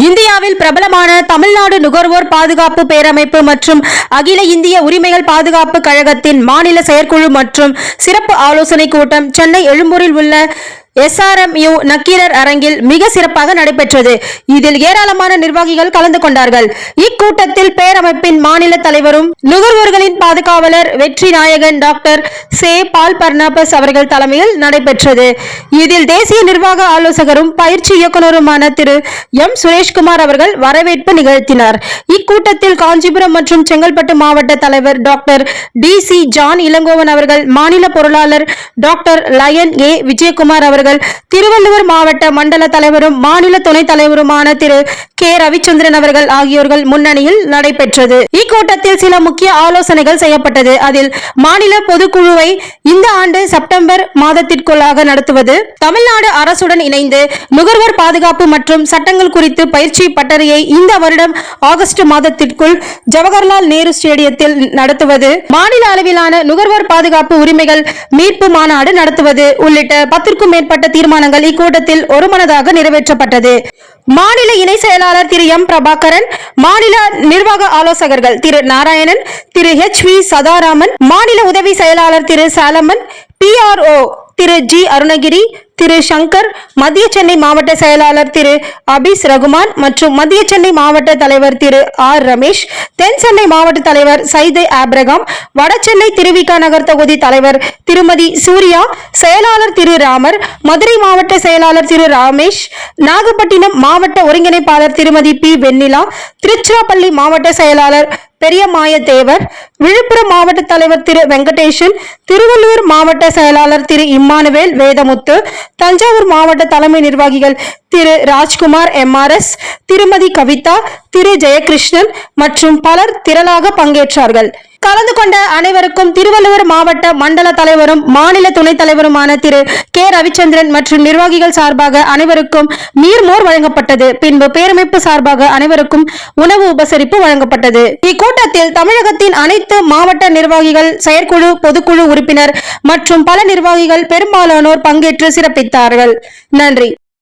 இந்தியாவில் பிரபலமான தமிழ்நாடு நுகர்வோர் பாதுகாப்பு பேரமைப்பு மற்றும் அகில இந்திய உரிமைகள் பாதுகாப்பு கழகத்தின் மாநில செயற்குழு மற்றும் சிறப்பு ஆலோசனை கூட்டம் சென்னை எழும்பூரில் உள்ள எஸ்ஆர்எம்யூ நக்கீரர் அரங்கில் மிக சிறப்பாக நடைபெற்றது. இதில் ஏராளமான நிர்வாகிகள் கலந்து கொண்டார்கள். இக்கூட்டத்தில் பேரமைப்பின் மாநில தலைவரும் நுகர்வோர்களின் பாதுகாவலர் வெற்றி நாயகன் டாக்டர் சே. பால் பர்னாபஸ் அவர்கள் தலைமையில் நடைபெற்றது. இதில் தேசிய நிர்வாக ஆலோசகரும் பயிற்சி இயக்குநருமான திரு. எம். சுரேஷ்குமார் அவர்கள் வரவேற்பு நிகழ்த்தினார். இக்கூட்டத்தில் காஞ்சிபுரம் மற்றும் செங்கல்பட்டு மாவட்ட தலைவர் doctor T. C. John Elangovan அவர்கள் மாநில பொருளாளர் டாக்டர் லயன் ஏ. விஜயகுமார் அவர்கள் அவர்கள் திருவள்ளுவர் மாவட்ட மண்டல தலைவரும் மாநில துணைத் தலைவருமான திரு. கே. ரவிச்சந்திரன் அவர்கள் ஆகியோர்கள் முன்னணியில் நடைபெற்றது. இக்கூட்டத்தில் சில முக்கிய ஆலோசனைகள் செய்யப்பட்டது. அதில் மாநில பொதுக்குழுவை இந்த ஆண்டு செப்டம்பர் மாதத்திற்குள்ளாக நடத்துவது தமிழ்நாடு அரசுடன் இணைந்து நுகர்வோர் பாதுகாப்பு மற்றும் சட்டங்கள் குறித்து பயிற்சி பட்டறையை இந்த வருடம் ஆகஸ்ட் மாதத்திற்குள் ஜவஹர்லால் நேரு ஸ்டேடியத்தில் நடத்துவது மாநில அளவிலான நுகர்வோர் பாதுகாப்பு உரிமைகள் மீட்பு மாநாடு நடத்துவது உள்ளிட்ட பத்திற்கும் மேற்பட்ட தீர்மானங்கள் இக்கூட்டத்தில் ஒருமனதாக நிறைவேற்றப்பட்டது. மாநில இணை செயலாளர் திரு எம். பிரபாகரன் மாநில நிர்வாக ஆலோசகர்கள் திரு நாராயணன் திரு ஹெச் வி. சதாராமன் மாநில உதவி செயலாளர் Thiru Solomon PRO Thiru G Arunagiri Thiru Shankar மத்திய சென்னை மாவட்ட செயலாளர் திரு அபிஸ் ரகுமான் மற்றும் மத்திய சென்னை மாவட்ட தலைவர் திரு ஆர் ரமேஷ் தென் சென்னை மாவட்ட தலைவர் சைதை ஆப்ரகாம் வடசென்னை திருவிக நகர் தொகுதி தலைவர் திருமதி சூர்யா செயலாளர் திரு ராமர் மதுரை மாவட்ட செயலாளர் திரு ராமேஷ் நாகப்பட்டினம் மாவட்ட ஒருங்கிணைப்பாளர் திருமதி பி வெண்ணிலா திருச்சிராப்பள்ளி மாவட்ட செயலாளர் பெரிய தேவர் விழுப்புரம் மாவட்ட தலைவர் திரு வெங்கடேஷன் திருவள்ளூர் மாவட்ட செயலாளர் திரு இம்மானுவேல் வேதமுத்து தஞ்சாவூர் மாவட்ட தலைமை நிர்வாகிகள் திரு ராஜ்குமார் எம்ஆர்எஸ் திருமதி கவிதா திரு ஜெயகிருஷ்ணன் மற்றும் பலர் திரளாக பங்கேற்றார்கள். கலந்து கொண்ட அனைவருக்கும் திருவள்ளுவர் மாவட்ட மண்டல தலைவரும் மாநில துணைத் தலைவருமான திரு. கே. ரவிச்சந்திரன் மற்றும் நிர்வாகிகள் சார்பாக அனைவருக்கும் நீர்மோர் வழங்கப்பட்டது. பின்பு பேரமைப்பு சார்பாக அனைவருக்கும் உணவு உபசரிப்பு வழங்கப்பட்டது. இக்கூட்டத்தில் தமிழகத்தின் அனைத்து மாவட்ட நிர்வாகிகள் செயற்குழு பொதுக்குழு உறுப்பினர் மற்றும் பல நிர்வாகிகள் பெரும்பாலானோர் பங்கேற்று சிறப்பித்தார்கள். நன்றி.